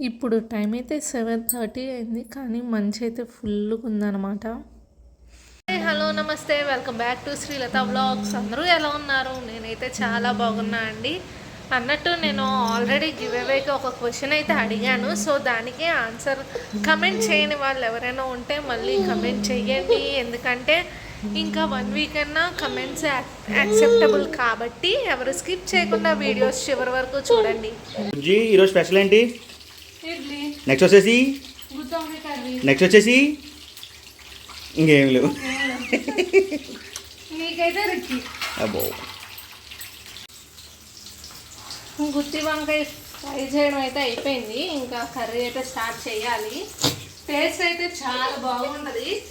ఇప్పుడు టైం అయితే seven thirty అయింది కానీ మంచి అయితే ఫుల్గా ఉందన్నమాట. Hello namaste. Welcome back to Srilatha vlogs అందరూ ఎలా ఉన్నారు? నేనైతే చాలా బాగున్నా అండి. అన్నట్టు నేను ఆల్రెడీ గివ్ అవేకి ఒక క్వశ్చన్ అయితే అడిగాను. సో దానికి ఆన్సర్ కమెంట్ చేయని వాళ్ళు ఎవరైనా ఉంటే మళ్ళీ కమెంట్ చెయ్యండి. ఎందుకంటే ఇంకా వన్ వీక్ అన్నా కమెంట్స్ యాక్సెప్టబుల్ కాబట్టి ఎవరు స్కిప్ చేయకుండా వీడియోస్ చివరి వరకు చూడండి. ఈరోజు స్పెషల్ ఏంటి? నెక్స్ట్ వచ్చేసి? నెక్స్ట్ వచ్చేసి? ఇంకేం లేవు. అబ్బో. గుత్తి వంకాయ ఫ్రై చేయడం అయితే అయిపోయింది. ఇంకా కర్రీ అయితే స్టార్ట్ చేయాలి. టేస్ట్ అయితే చాలా బాగుంటుంది.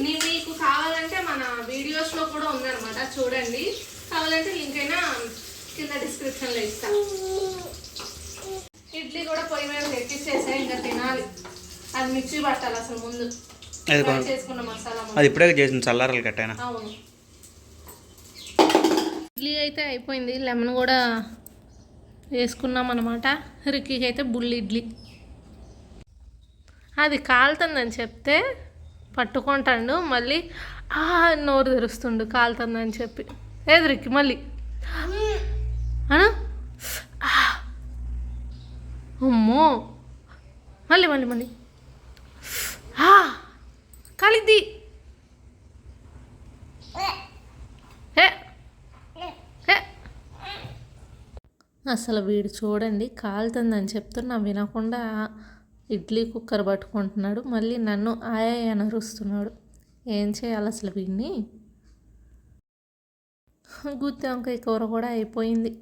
నేను మీకు కావాలంటే మన వీడియోస్లో కూడా ఉందన్నమాట. చూడండి. కావాలంటే లింక్ అయినా కింద డిస్క్రిప్షన్లో ఇస్తాను ఇడ్లీ కూడా పొయ్యి మీద పెట్టించేసా ఇంకా తినాలి. అది మిక్సీ పట్టాలి అసలు ముందు. చేసుకున్న మసాలా. అది ఇప్పుడే చేసింది చల్లారలు కట్టాను అవును. ఇడ్లీ అయితే అయిపోయింది లెమన్ కూడా వేసుకున్నాం అనమాట రిక్కీకి అయితే బుల్లి ఇడ్లీ. అది కాలుతుందని చెప్తే పట్టుకుంటాడు మళ్ళీ ఆ నోరు తెరుస్తుండు కాలుతుందని చెప్పి. ఏది రిక్కి మళ్ళీ? అనా? ఆ. అమ్మో. మళ్ళీ మళ్ళీ మళ్ళీ. ఆ. అసలు వీడు చూడండి కాలుతుందని చెప్తున్నా వినకుండా ఇడ్లీ కుక్కర్ పట్టుకుంటున్నాడు. మళ్ళీ నన్ను ఆయా అనరుస్తున్నాడు. ఏం చేయాలి అసలు వీడిని? గుత్తి వంకాయ కూర కూడా అయిపోయింది.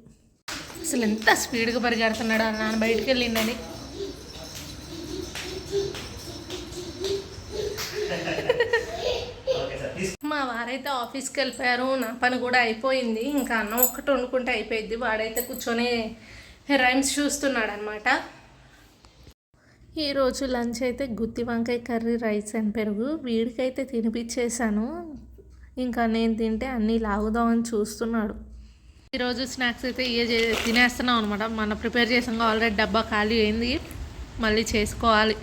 అసలు ఎంత స్పీడ్గా పరిగెడుతున్నాడు ఆ నాన్న బయటికి వెళ్ళిండని మా వారైతే ఆఫీస్కి వెళ్ళిపోయారు నా పని కూడా అయిపోయింది ఇంకా అన్నం ఒక్కటి వండుకుంటే అయిపోయింది వాడైతే కూర్చొని రైమ్స్ చూస్తున్నాడు అనమాట ఈరోజు లంచ్ అయితే గుత్తి వంకాయ కర్రీ రైస్ అండ్ పెరుగు వీడికైతే తినిపించేశాను ఇంకా నేను తింటే అన్నీ లాగుదామని చూస్తున్నాడు. ఈరోజు స్నాక్స్ అయితే ఇవే తినేస్తున్నాం అనమాట మన ప్రిపేర్ చేసాం ఆల్రెడీ డబ్బా ఖాళీ అయింది. మళ్ళీ చేసుకోవాలి.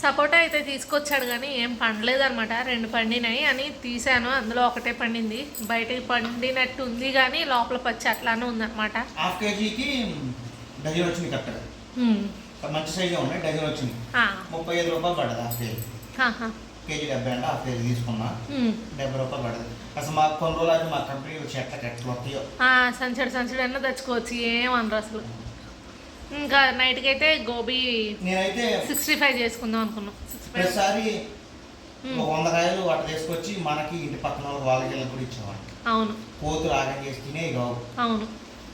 సపోటా అయితే తీసుకొచ్చాడు కానీ ఏం పండలేదు అనమాట రెండు పండినాయి అని తీసాను. అందులో ఒకటే పండింది. బయటకి పండినట్టు ఉంది కానీ లోపల పచ్చి అట్లానే ఉందన్నమాట. హాఫ్ కేజీకి డజన్ వచ్చింది కరెక్ట్గా హ్మ్. మంచి సైజే ఉన్నాయి. డజన్ వచ్చింది. ఆ. ముప్పై ఐదు రూపాయలు పడ్డది హాఫ్ కేజీ. ఆహా. కేజీ డెబ్బై అంటే హాఫ్ కేజీ తీసుకున్నా. డెబ్బై రూపాయలు పడ్డది అసలు మాకు కొన్ని రోజులు అయితే మా కంపెనీ చెట్ల ఎట్లా వస్తాయో. సంచడు సంచడు అన్న తెచ్చుకోవచ్చు. ఏమనరు అసలు. ఇంకా నైట్కి అయితే గోబీ నేనైతే సిక్స్టీ ఫైవ్ చేసుకుందాం అనుకున్నాం. ప్రతిసారి వంద కాయలు వాటి తీసుకొచ్చి మనకి ఇంటి పక్కన వాళ్ళ వాళ్ళకి వీళ్ళకి కూడా ఇచ్చేవాడు అవును. కోతులు ఆగం చేసి తినే కావు. అవును.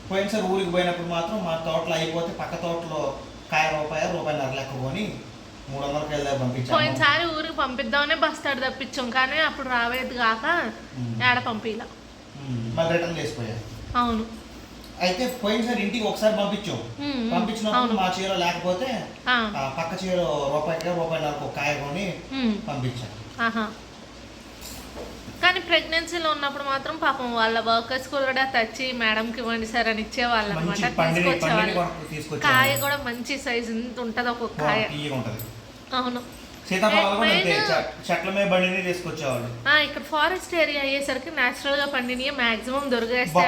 పోయినసారి ఊరికి పోయినప్పుడు మాత్రం మా తోటలో అయిపోతే పక్క తోటలో కాయ రూపాయ రూపాయన్నర లెక్క కొని మూడు పంపించాను పోయినసారి ఊరికి పంపిద్దామనే బస్తాడు తప్పించాం కానీ అప్పుడు రావేది కాక. ఏడ పంపిలా. మళ్ళీ రిటర్న్ చేసిపోయాను అవును. అయితే పోయినసారి ఇంటికి ఒకసారి పంపించాం. ఉమ్. పంపించినప్పుడు అవును. మా చీర లేకపోతే ఆ, ఆ పక్క చీర రూపాయికి రూపాయన్నరకు ఒక కాయ కొని ఉమ్, ఆహా. కానీ ప్రెగ్నెన్సీలో ఉన్నప్పుడు మాత్రం పాపం వాళ్ళ వర్కర్స్ కూడా తెచ్చి మేడంకి ఇవ్వండి సార్ అని ఇచ్చేవాళ్ళు మంచి అనమాట పండిని పండిని తీసుకొచ్చేవాళ్ళు. కొనుక్కు కాయ కూడా మంచి సైజు ఇంత ఉంటుంది ఒక్కొక్క కాయ. తీయగా ఉంటది. అవును. సీతాఫలాలు కూడా అంతే. మెయిన్- చె- చెట్ల మీద బండిని తీసుకొచ్చేవాళ్ళు. ఆ, ఇక్కడ ఫారెస్ట్ ఏరియా అయ్యేసరికి న్యాచురల్గా పండినవి మాక్సిమం దొరికేస్తాయి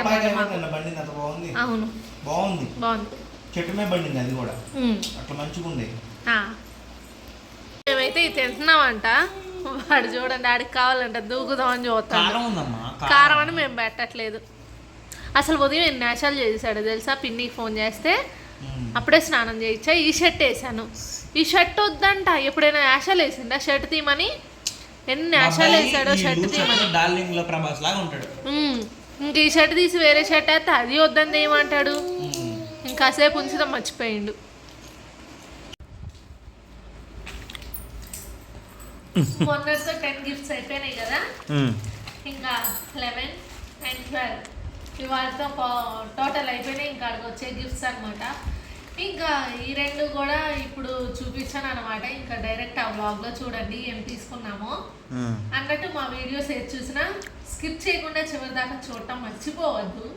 అవును. బాగుంది. బాగుంది. చెట్టు మీద బండింది అది కూడా. అట్లా మంచిగా ఉంది. మేమైతే ఇది తింటున్నామంట. వాడు చూడండి ఆడికి కావాలంట దూకుదామని ఉందమ్మా కారం అని మేము పెట్టట్లేదు. అసలు ఉదయం ఎన్ని నేషాలు చేశాడు తెలుసా? పిన్నికి ఫోన్ చేస్తే అప్పుడే స్నానం చేయించా ఈ షర్ట్ వేసాను. ఈ షర్ట్ వద్దంట ఎప్పుడైనా యాషాలు వేసిండా షర్ట్ తీమని ఎన్ని యాషాలు వేసాడో షర్ట్ తీమని డార్లింగ్లో ప్రభాస్ లాగా ఉంటాడు. ఉమ్. ఇంక ఈ షర్ట్ తీసి వేరే షర్ట్ అయితే అది వద్దని ఏమంటాడు? ఇంకాసేపు ఉంచుదాం మర్చిపోయిండు. మొన్నటితో టెన్ గిఫ్ట్స్ అయిపోయినాయి కదా? ఇంకా లెవెన్ అండ్ ట్వెల్వ్. ఇవాళతో టోటల్ అయిపోయినాయి. ఇంకా అక్కడికి వచ్చే గిఫ్ట్స్ అనమాట ఇంకా ఈ రెండు కూడా ఇప్పుడు చూపించాను అనమాట ఇంకా డైరెక్ట్ ఆ వ్లాగ్లో చూడండి ఏం తీసుకున్నామో. అన్నట్టు మా వీడియోస్ ఏది చూసినా స్కిప్ చేయకుండా చివరి దాకా చూడటం మర్చిపోవద్దు.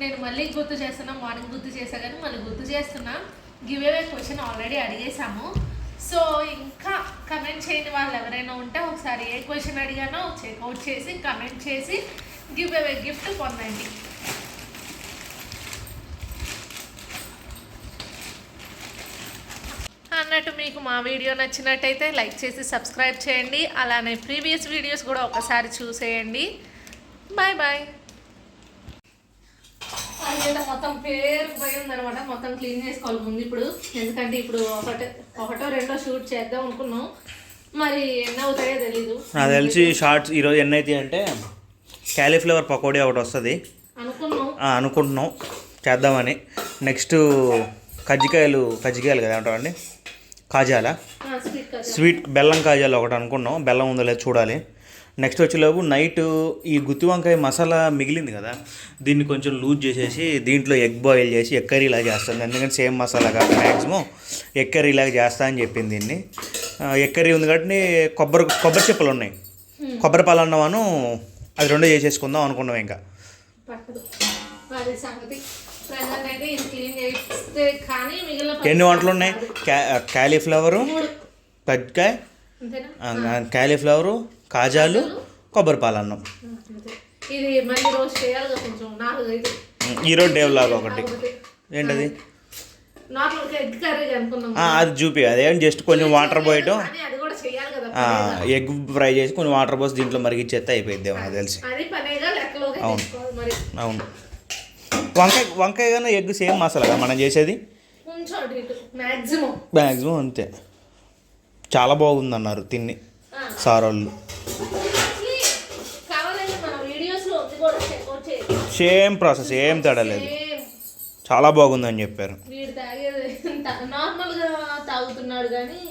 నేను మళ్ళీ గుర్తు చేస్తున్నా మార్నింగ్ గుర్తు చేసా కానీ మళ్ళీ గుర్తు చేస్తున్నా. గివ్ అవే క్వశ్చన్ ఆల్రెడీ అడిగేసాము సో ఇంకా కమెంట్ చేయని వాళ్ళు ఎవరైనా ఉంటే ఒకసారి ఏ క్వశ్చన్ అడిగానో చెక్అవుట్ చేసి కమెంట్ చేసి గివ్ అవే గిఫ్ట్ పొందండి అన్నట్టు మీకు మా వీడియో నచ్చినట్టయితే లైక్ చేసి సబ్స్క్రైబ్ చేయండి. అలానే ప్రీవియస్ వీడియోస్ కూడా ఒకసారి చూసేయండి. బాయ్ బాయ్ మొత్తం పేరు పోయి ఉందనమాట మొత్తం క్లీన్ చేసుకోవాలి ముందు ఇప్పుడు. ఎందుకంటే ఇప్పుడు ఒకటి ఒకటో రెండో షూట్ చేద్దాం అనుకున్నాం. మరి ఎన్ని అవుతాయో తెలీదు. నాకు తెలిసి షార్ట్స్ ఈరోజు ఎన్ని అవుతాయి అంటే క్యాలీఫ్లవర్ పకోడీ ఒకటి వస్తుంది. అనుకుంటున్నాం. చేద్దామని. నెక్స్ట్ కజ్జికాయలు కజ్జికాయలు కదా అంటారండి కాజాలా. స్వీట్ బెల్లం కాజాలు ఒకటి అనుకున్నాం. బెల్లం ఉందో లేదో చూడాలి. నెక్స్ట్ వచ్చేలోపు నైట్ ఈ గుత్తి వంకాయ మసాలా మిగిలింది కదా దీన్ని కొంచెం లూజ్ చేసేసి దీంట్లో ఎగ్ బాయిల్ చేసి ఎగ్ కర్రీ లాగా చేస్తాను. ఎందుకంటే సేమ్ మసాలా కాదు. మ్యాక్సిమం ఎగ్ కర్రీ లాగా చేస్తా అని చెప్పింది దీన్ని. ఎగ్ కర్రీ ఉంది కాబట్టి కొబ్బరి కొబ్బరి చెప్పులు ఉన్నాయి. కొబ్బరి పాలు అన్నవాను అది రెండో చేసేసుకుందాం అనుకున్నాం ఇంకా. ఎన్ని వంటలు ఉన్నాయి? క్యా క్యాలీఫ్లవరు ఆ, క్యాలీఫ్లవరు కాజాలు కొబ్బరి పాలు అన్నం. అంతే. ఇది మళ్ళీ రోజు చేయాలి కదా కొంచెం నాలుగు ఐదు. ఈరోజు డే లాగా ఒకటి. ఏంటది? అది చూపి అదేం జస్ట్ కొంచెం వాటర్ పోయటం. ఎగ్ ఫ్రై చేసి కొంచెం వాటర్ పోసి దీంట్లో మరిగిచ్చేస్తే అయిపోయింది నాకు తెలిసి. అవును. అవును. వంకాయ వంకాయ కానీ ఎగ్ సేమ్ మసాలా కదా మనం చేసేది? మ్యాక్సిమం అంతే. చాలా బాగుంది అన్నారు తిని సార్ వాళ్ళు సేమ్ ప్రాసెస్ ఏం తేడా లేదు. చాలా బాగుందని చెప్పారు. తాగుతున్నాడు కానీ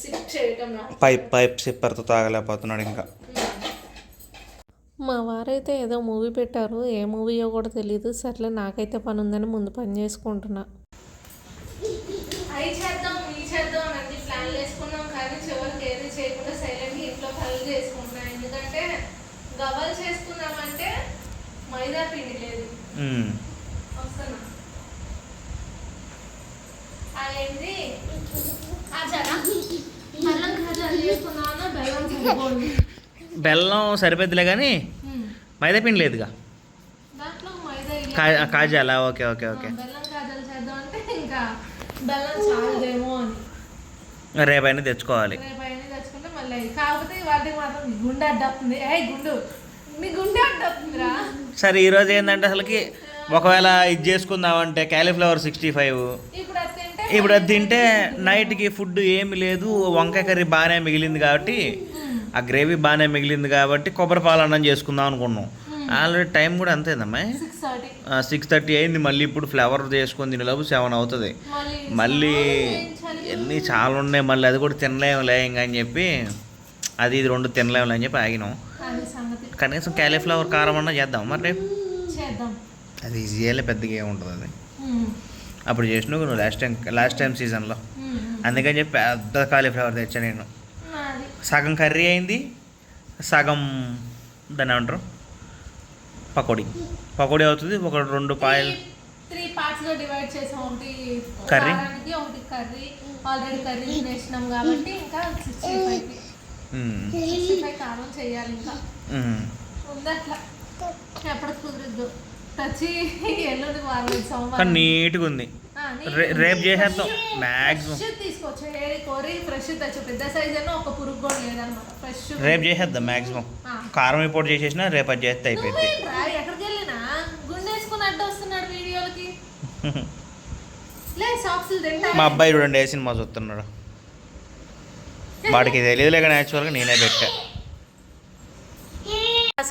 సిప్ చేయటం పైప్ పైప్ సిప్పర్తో తాగలేకపోతున్నాడు ఇంకా. మా వారైతే ఏదో మూవీ పెట్టారు ఏ మూవీయో కూడా తెలియదు సర్లే నాకైతే పని ఉందని ముందు పని చేసుకుంటున్నా. అవి చేద్దాం ఈ చేద్దాం అని అన్ని ప్లాన్లు వేసుకున్నాం కానీ చివరికి ఏది చేయకుండా సైలెంట్గా ఇంట్లో పనులు చేసుకుంటున్నాం. ఎందుకంటే మైదా పిండి లేదు. బెల్లం సరిపోద్దిలే కానీ లేదుగా? మైదా ఇయ్యాలి. కా కాజాలా? Okay okay okay. రేపైనా తెచ్చుకోవాలి. సరే ఈరోజు ఏంటంటే అసలుకి ఒకవేళ ఇది చేసుకుందామంటే క్యాలీఫ్లవర్ సిక్స్టీ ఫైవ్. ఇప్పుడు అది తింటే నైట్కి ఫుడ్ ఏమి లేదు వంకాయ కర్రీ బాగానే మిగిలింది కాబట్టి ఆ గ్రేవీ బాగానే మిగిలింది కాబట్టి కొబ్బరి పాలు అన్నం చేసుకుందాం అనుకున్నాం. ఆల్రెడీ టైం కూడా అంతేనమ్మా. Six thirty. అయింది మళ్ళీ ఇప్పుడు ఫ్లేవర్ చేసుకొని తినేలోపు సెవెన్ అవుతుంది. మళ్ళీ. ఎన్ని చాలా ఉన్నాయి మళ్ళీ అది కూడా తినలేములే ఇంకా అని చెప్పి అది ఇది రెండు తినలేములే అని చెప్పి ఆగినాం. కనీసం క్యాలీఫ్లవర్ కారం అన్నా చేద్దాం మరి రేపు? అది ఈజీగా పెద్దగా ఏముంటుంది అది. అప్పుడు చేసినావు నువ్వు లాస్ట్ టైం లాస్ట్ టైం సీజన్లో. అందుకని చెప్పి పెద్ద కాలీఫ్లవర్ తెచ్చా నేను. సగం కర్రీ అయింది సగం దాన్ని ఏమంటారు? పకోడీ. పకోడీ అవుతుంది ఒక రెండు పాయలు. త్రీ పార్ట్స్గా డివైడ్ చేసాం. ఒకటి కర్రీ? ఒకటి కర్రీ. ఆల్రెడీ కర్రీ వేసినాం కాబట్టి ఇంకా sixty five hmm. Sixty five కారం చేయాలి ఇంకా. మ్మ్. ఉంది అట్లా ఎప్పటికి కుదిరిద్దు ఎల్లుండి సోమవారం. నీట్గా ఉంది రేపు చేసేద్దాం. మ్యాక్సిమం ఫ్రెష్ తీసుకోవచ్చు. ఏరి కోరి ఫ్రెష్ తెచ్చు. పెద్ద సైజ్ అయినా ఒక పురుగు కూడా లేదనమాట. ఫ్రెష్ రేపు చేసేద్దాం మ్యాక్సిమం కారం ఇప్పుడు చేసేసినా రేపు అది చేస్తే అయిపోయింది నువ్వేంట్రా ఎక్కడికి వెళ్ళినా? గుండేసుకుని అడ్డు వస్తున్నాడు వీడియోలకి. లే సాక్సులు తింటా. మా అబ్బాయి చూడండి ఏ సినిమా చూస్తున్నాడు. వాడికి తెలియదులే కానీ యాక్చువల్గా నేనే పెట్టా.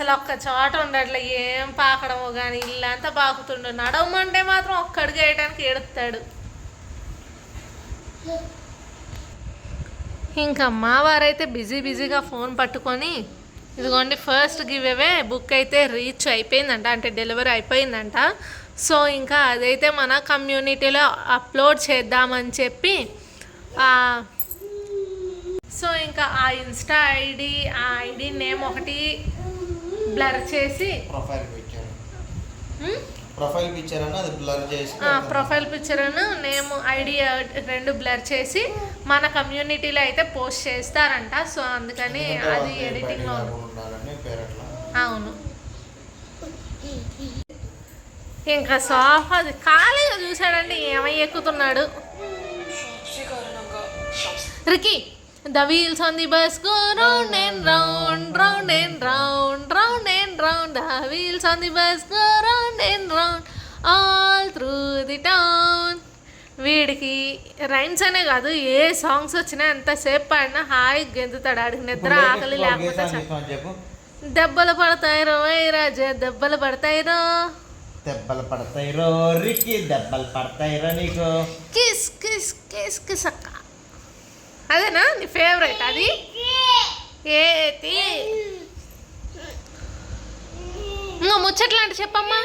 అసలు ఒక్క చోట ఉండట్లే ఏం పాకడమో కానీ ఇల్లంతా పాకుతుండు నడవమంటే మాత్రం ఒక్కడికి వేయడానికి ఏడుస్తాడు. ఇంకా మా వారైతే బిజీ బిజీగా ఫోన్ పట్టుకొని ఇదిగోండి ఫస్ట్ గివ్ అవే బుక్ అయితే రీచ్ అయిపోయిందంట అంటే డెలివరీ అయిపోయిందంట. సో ఇంకా అదైతే మన కమ్యూనిటీలో అప్లోడ్ చేద్దామని చెప్పి సో ఇంకా ఆ ఇన్స్టా ఐడి ఆ ఐడి నేమ్ ఒకటి బ్లర్ చేసి ప్రొఫైల్ ఉమ్, ప్రొఫైల్ పిక్చర్ అని అది బ్లర్ చేసి ప్రొఫైల్ పిక్చర్ నేమ్ ఐడి రెండు బ్లర్ చేసి మన కమ్యూనిటీలో అయితే పోస్ట్ చేస్తారంట. సో అందుకని అది పేరు అట్లా. అవును. ఇంకా సోఫా అది ఖాళీగా చూసాడండి ఏమై ఎక్కుతున్నాడు? Ricky the wheels on the bus go round and round round and round round and round the wheels on the bus go round and round all through the town వీడికి రైన్స్ అనే కాదు ఏ songs వచ్చినా ఎంతసేపు పాడినా హాయిగా గెంతుతాడు. ఆడికి నిద్ర ఆకలి లేకపోతే దెబ్బలు పడతాయిరో వైరాజ దెబ్బలు పడతాయిరో దెబ్బలు పడతాయిరో రిక్కి దెబ్బలు పడతాయిరో నీకు. కిస్ కిస్ కిస్ కిస్ అక్క. అదేనా? నీ ఫేవరెట్ అది? ఏతి ఇంకా ముచ్చట్లాంటి చెప్పమ్మా.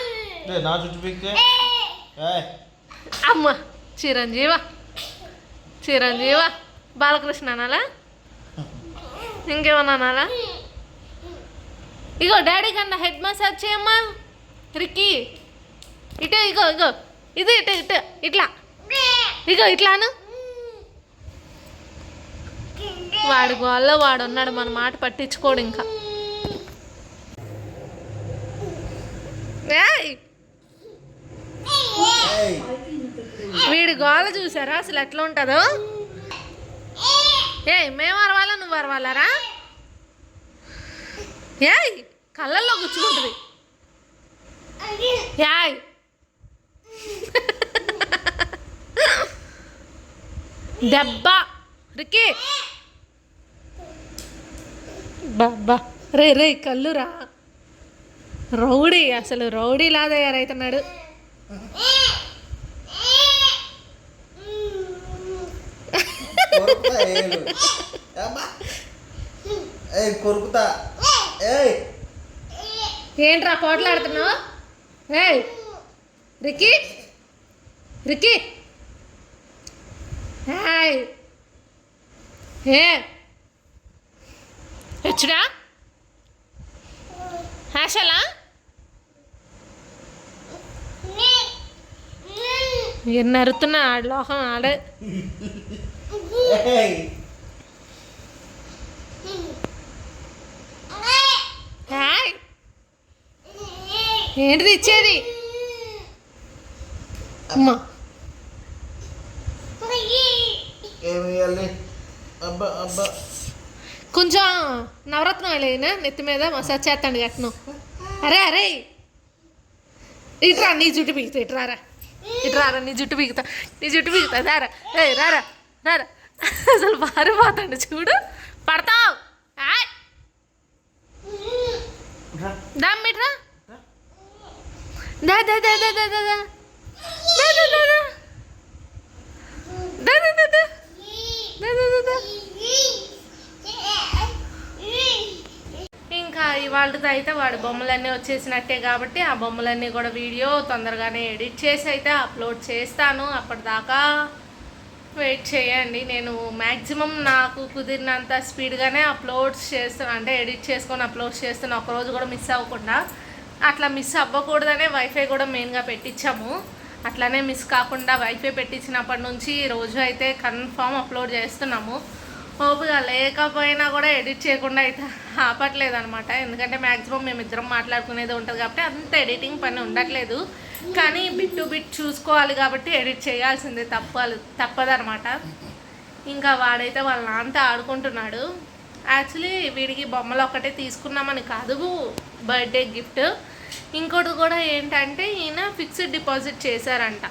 నా అమ్మ చిరంజీవ. చిరంజీవ బాలకృష్ణ అనాలా? ఇంకేమన్నా అనాలా? ఇగో డాడీ కన్నా హెడ్ మసాజ్ చేయమ్మా. రిక్కీ. ఇటు ఇగో ఇగో. ఇది ఇటు ఇటు. ఇట్లా. ఇగో ఇట్లాను. వాడి గోల్లో వాడు ఉన్నాడు మన మాట పట్టించుకోడు ఇంకా. ఏయ్! వీడి గోల చూసారా? అసలు ఎట్లా ఉంటుందో? ఏ మేము అరవాలా నువ్వు అరవాలరా? ఏయ్ కళ్ళల్లో గుచ్చుకుంటుంది. యాయ్ దెబ్బ! రిక్కి బాబా రే రే కళ్ళురా. రౌడీ అసలు రౌడీలా తయారవుతున్నాడు ఏయ్ కొరుకుతా. ఏంట్రా పోట్లాడుతున్నావు? ఏయ్. రిక్కీ రిక్కీ హాయ్ ఏ హెచ్డా? హ్యాషలా ఇక నరుతున్నా ఆడలోహం ఆడ. ఏంటిది ఇచ్చేది? అమ్మా. అబ్బా అబ్బా. కొంచెం నవరత్నం లేనా నెత్తి మీద మసాజ్ చేస్తాను గట్ను అరే అరే ఇట్రా నీ జుట్టు పీకుతా ఇట్రా రా ఇట్రారా నీ జుట్టు పీకుతా నీ జుట్టు పీకుతా దారా ఏ రారా రారా అసలు పారిపోతాడు చూడు పడతావు ఆయ్. రా. దమ్ ఇట్రా దా దా దా దా దా దా దా దా దా దా ఇంకా ఇవాళది అయితే వాడి బొమ్మలన్నీ వచ్చేసినట్టే కాబట్టి ఆ బొమ్మలన్నీ కూడా వీడియో తొందరగానే ఎడిట్ చేసి అయితే అప్లోడ్ చేస్తాను. అప్పటిదాకా వెయిట్ చేయండి. నేను మ్యాక్సిమం నాకు కుదిరినంత స్పీడ్గానే అప్లోడ్స్ చేస్తాను. అంటే ఎడిట్ చేసుకొని అప్లోడ్ చేస్తాను. ఒకరోజు కూడా మిస్ అవ్వకుండా. అట్లా మిస్ అవ్వకూడదనే వైఫై కూడా మెయిన్గా పెట్టించాము. అట్లానే మిస్ కాకుండా వైఫై పెట్టించినప్పటి నుంచి రోజు అయితే కన్ఫామ్ అప్లోడ్ చేస్తున్నాము. ఓపిక లేకపోయినా కూడా ఎడిట్ చేయకుండా అయితే ఆపట్లేదు అనమాట ఎందుకంటే మ్యాక్సిమం మేమిద్దరం మాట్లాడుకునేది ఉంటుంది కాబట్టి అంత ఎడిటింగ్ పని ఉండట్లేదు. కానీ బిట్ టు బిట్ చూసుకోవాలి కాబట్టి ఎడిట్ చేయాల్సిందే తప్పదు తప్పదనమాట ఇంకా వాడైతే వాళ్ళ నాన్నతో ఆడుకుంటున్నాడు. యాక్చువల్లీ వీడికి బొమ్మలు ఒక్కటే తీసుకున్నామని కాదు బర్త్డే గిఫ్ట్. ఇంకోటి కూడా ఏంటంటే ఈయన ఫిక్స్డ్ డిపాజిట్ చేశారంట.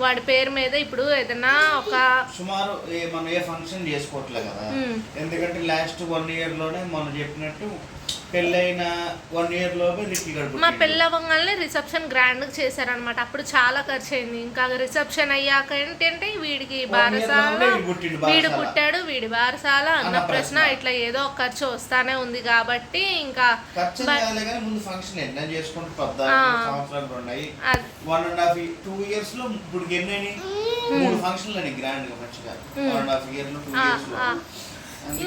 వాడి పేరు మీద ఇప్పుడు ఏదైనా ఒక సుమారు ఏ- మనం ఏ ఫంక్షన్ చేసుకోవట్లే కదా. ఎందుకంటే లాస్ట్ వన్ ఇయర్లోనే మనం చెప్పినట్టు పెళ్ళైన వన్ ఇయర్ లోపే లిటిల్ గడుపు మా పెళ్ళవంగానే రిసెప్షన్ గ్రాండ్గా చేశారనమాట అప్పుడు చాలా ఖర్చు అయింది ఇంకా రిసెప్షన్ అయ్యాక ఏంటంటే వీడికి బారసాల వీడు పుట్టిండు, వీడు బారసాల. అన్న. ప్రశ్న ఇట్లా ఏదో ఒక ఖర్చు వస్తానే ఉంది కాబట్టి ఇంకా ముందు ఫంక్షన్ ఎన్న చేసుకుంటూ ఆ. పద్నాలుగు సంవత్సరాలు ఉన్నాయి అది వన్ అండ్ హాఫ్ టూ ఇయర్స్లో ఇప్పుడు ఎన్ని అయినాయి? మూడు ఫంక్షన్లు గ్రాండ్గా మంచిగా వన్ అండ్ హాఫ్ ఇయర్లో టూ ఆ, ఇయర్స్లో ఆ. అందుకే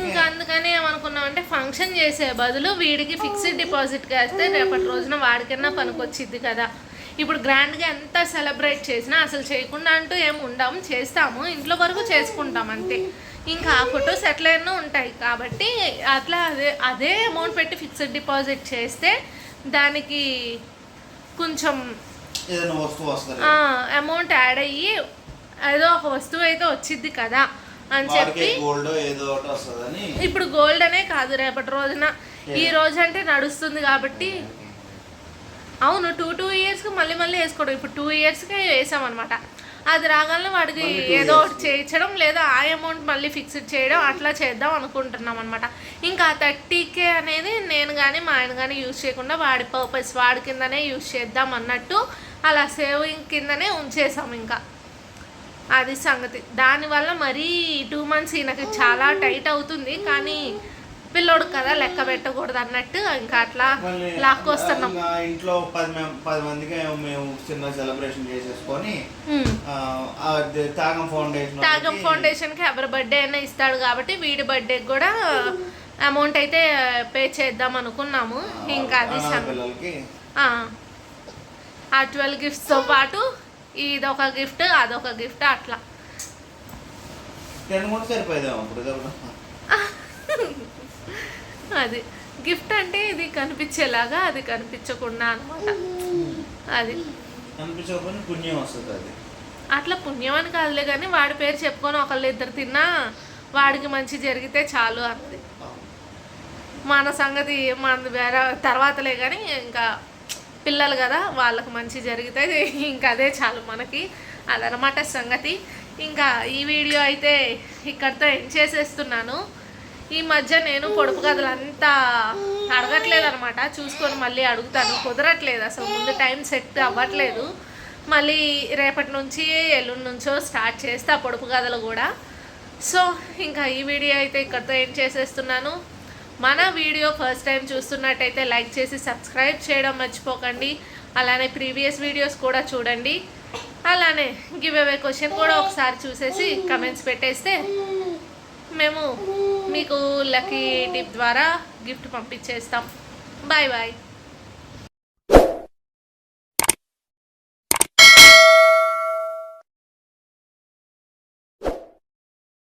ఇంకా అందుకని ఏమనుకున్నాం అంటే ఫంక్షన్ చేసే బదులు వీడికి ఫిక్స్డ్ డిపాజిట్ వేస్తే రేపటి రోజున వాడికన్నా పనికొచ్చిద్ది కదా. ఇప్పుడు గ్రాండ్గా ఎంత సెలబ్రేట్ చేసినా అసలు చేయకుండా అంటూ ఏం ఉండం చేస్తాము ఇంట్లో వరకు చేసుకుంటాం అంతే. ఇంకా ఆ ఫొటోస్ ఎట్లయినా ఉంటాయి. కాబట్టి అట్లా అదే అదే అమౌంట్ పెట్టి ఫిక్స్డ్ డిపాజిట్ చేస్తే దానికి కొంచెం అమౌంట్ యాడ్ అయ్యి ఏదో ఒక వస్తువు అయితే వచ్చింది కదా. అని చెప్పి గోల్డ్ ఏదో ఒకటి వస్తుందని ఇప్పుడు గోల్డ్ అనే కాదు రేపటి రోజున. ఈ రోజు అంటే నడుస్తుంది కాబట్టి అవును టూ టూ ఇయర్స్కి మళ్ళీ మళ్ళీ వేసుకోవడం. ఇప్పుడు టూ ఇయర్స్కి వేసామన్నమాట. అది రాగానే వాడికి ఏదో ఒకటి చేయించడం లేదా ఆ అమౌంట్ మళ్ళీ ఫిక్స్డ్ చేయడం అట్లా చేద్దాం అనుకుంటున్నాం అనమాట ఇంకా థర్టీ కే అనేది నేను కానీ మా ఆయన కానీ యూజ్ చేయకుండా వాడి పర్పస్ వాడి కిందనే యూజ్ చేద్దాం అన్నట్టు అలా సేవింగ్ కిందనే ఉంచేసాం ఇంకా. అది సంగతి. దానివల్ల మరీ టూ మంత్స్ ఈయనకి చాలా టైట్ అవుతుంది. కానీ పిల్లోడు కదా లెక్క పెట్టకూడదు అన్నట్టు ఇంకా అట్లా లాక్కొస్తున్నాం. ఇంట్లో పది పది మందికి మేము చిన్న సెలబ్రేషన్ చేసేసుకొని తాగం ఫౌండేషన్ తాగం వాళ్ళకి ఫౌండేషన్కి ఎవరి బర్త్డే అయినా ఇస్తాడు కాబట్టి వీడి బర్త్డేకి కూడా అమౌంట్ అయితే పే చేద్దాం అనుకున్నాము. ఇంకా అది. పిల్లలకి. ఆ. ఆ ట్వెల్వ్ గిఫ్ట్స్తో పాటు ఇదొక గిఫ్ట్ అదొక గిఫ్ట్ అట్లా. అది. గిఫ్ట్ అంటే ఇది కనిపించేలాగా అది కనిపించకుండా అనమాట అది. పుణ్యం వస్తుంది అది. అట్లా పుణ్యం అని కాదులే కానీ వాడి పేరు చెప్పుకొని ఒకళ్ళు ఇద్దరు తిన్నా వాడికి మంచి జరిగితే చాలు అన్నది. మన సంగతి మన వేరే తర్వాతలే కానీ ఇంకా పిల్లలు కదా వాళ్ళకి మంచి జరిగితే ఇంకా అదే చాలు మనకి అదనమాట సంగతి. ఇంకా ఈ వీడియో అయితే ఇక్కడితో ఎండ్ చేసేస్తున్నాను. ఈ మధ్య నేను పొడుపు కథలు అంతా అడగట్లేదు అనమాట చూసుకొని మళ్ళీ అడుగుతాను. కుదరట్లేదు అసలు. ముందు టైం సెట్ అవ్వట్లేదు. మళ్ళీ రేపటి నుంచి ఎల్లుండి నుంచో స్టార్ట్ చేస్తా పొడుపు కథలు కూడా. సో ఇంకా ఈ వీడియో అయితే ఇక్కడితో ఏం చేసేస్తున్నాను. మన వీడియో ఫస్ట్ టైం చూస్తున్నట్టయితే లైక్ చేసి సబ్స్క్రైబ్ చేయడం మర్చిపోకండి. అలానే ప్రీవియస్ వీడియోస్ కూడా చూడండి. అలానే గివ్ అవే క్వశ్చన్ కూడా ఒకసారి చూసేసి కమెంట్స్ పెట్టేస్తే మేము మీకు లక్కీ టిప్ ద్వారా గిఫ్ట్ పంపించేస్తాం. Bye bye